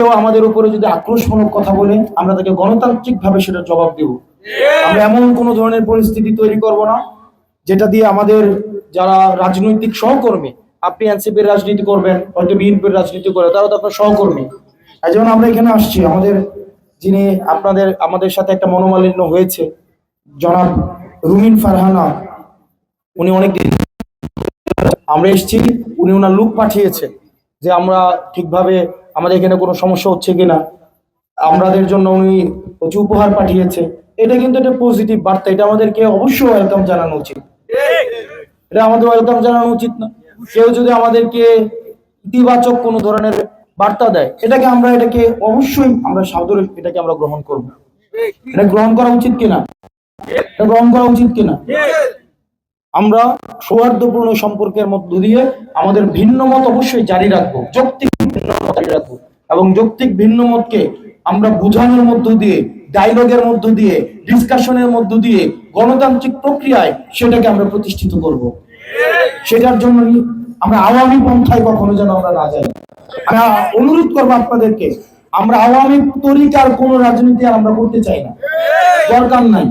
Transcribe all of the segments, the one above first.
কেউ আমাদের উপরে যদি আক্রোশমূলক কথা বলে আমরা তাকে গণতান্ত্রিক ভাবে সেটা জবাব দেব। আমরা এমন কোনো ধরনের পরিস্থিতি তৈরি করব না যেটা দিয়ে আমাদের যারা রাজনৈতিক সহকর্মী আপনি এনসিপির রাজনীতি করবেন হয়তো বিএনপির রাজনীতি করে তারা তো আপনার সহকর্মী। জন্য আমরা এখানে আসছি আমাদের যিনি আপনাদের আমাদের সাথে একটা মনোমালিন্য হয়েছে জনাব রুমিন ফারহানা উনি অনেকদিন আমরা এসেছি উনি ওনার লুক পাঠিয়েছে যে আমরা ঠিকভাবে আমাদের এখানে কোনো সমস্যা হচ্ছে কিনা, আমাদের জন্য উনি হচ্ছে উপহার পাঠিয়েছে, এটা কিন্তু একটা পজিটিভ বার্তা, এটা আমাদেরকে অবশ্যই ওয়েলকাম জানানো উচিত। এটা আমাদের ওয়েলকাম জানানো উচিত না। কেউ যদি আমাদেরকে ইতিবাচক কোনো ধরনের বার্তা দেয়, এটাকে আমরা এটাকে অবশ্যই আমরা সাদরে এটাকে আমরা গ্রহণ করব। এটা গ্রহণ করা উচিত কিনা? এটা গ্রহণ করা উচিত কিনা? আমরা সৌহার্দ্যপূর্ণ সম্পর্কের মধ্য দিয়ে আমাদের ভিন্ন মত অবশ্যই জারি রাখব, যৌক্তিক ভিন্ন মত জারি রাখব এবং যৌক্তিক ভিন্ন মতকে আমরা বোঝানোর মধ্য দিয়ে ডায়লগের মধ্য দিয়ে ডিসকাশনের মধ্য দিয়ে, গণতান্ত্রিক প্রক্রিয়ায় সেটাকে আমরা প্রতিষ্ঠিত করব। সেটার জন্য আমরা আওয়ামী পন্থায় কখনো যেন আমরা না যাই। আমি অনুরোধ করব আপনাদেরকে, আমরা আওয়ামী তরিকার কোন রাজনীতি আমরা করতে চাই না। দরকার নাই।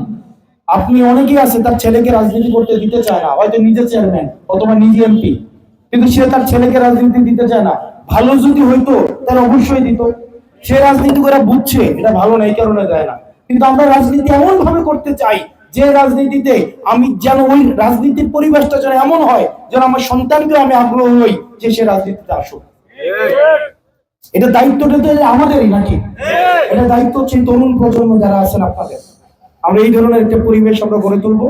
আপনি অনেকেই আছে তার ছেলেকে রাজনীতি করতে দিতে চায় না হয়তো নিজে চেয়ারম্যান অথবা নিজে এমপি কিন্তু সে তার ছেলেকে রাজনীতি দিতে চায় না। ভালো যদি হইতো তাহলে অবশ্যই দিত। সে রাজনীতি করে বুঝছে এটা ভালো না এই কারণে দেয় না। কিন্তু আমরা রাজনীতি এমন ভাবে করতে চাই যে রাজনীতিতে আমি যেন ওই রাজনীতির পরিবেশটা যেন এমন হয় যেন আমার সন্তানকে আমি আগ্রহ হই যে সে রাজনীতিতে আসুক। এটা দায়িত্বটা তো আমাদেরই নাকি? এটা দায়িত্ব হচ্ছে তরুণ প্রজন্ম যারা আছেন আপনাদের। আমরা এই ধরনের একটা পরিবেশ আমরা গড়ে তুলবো।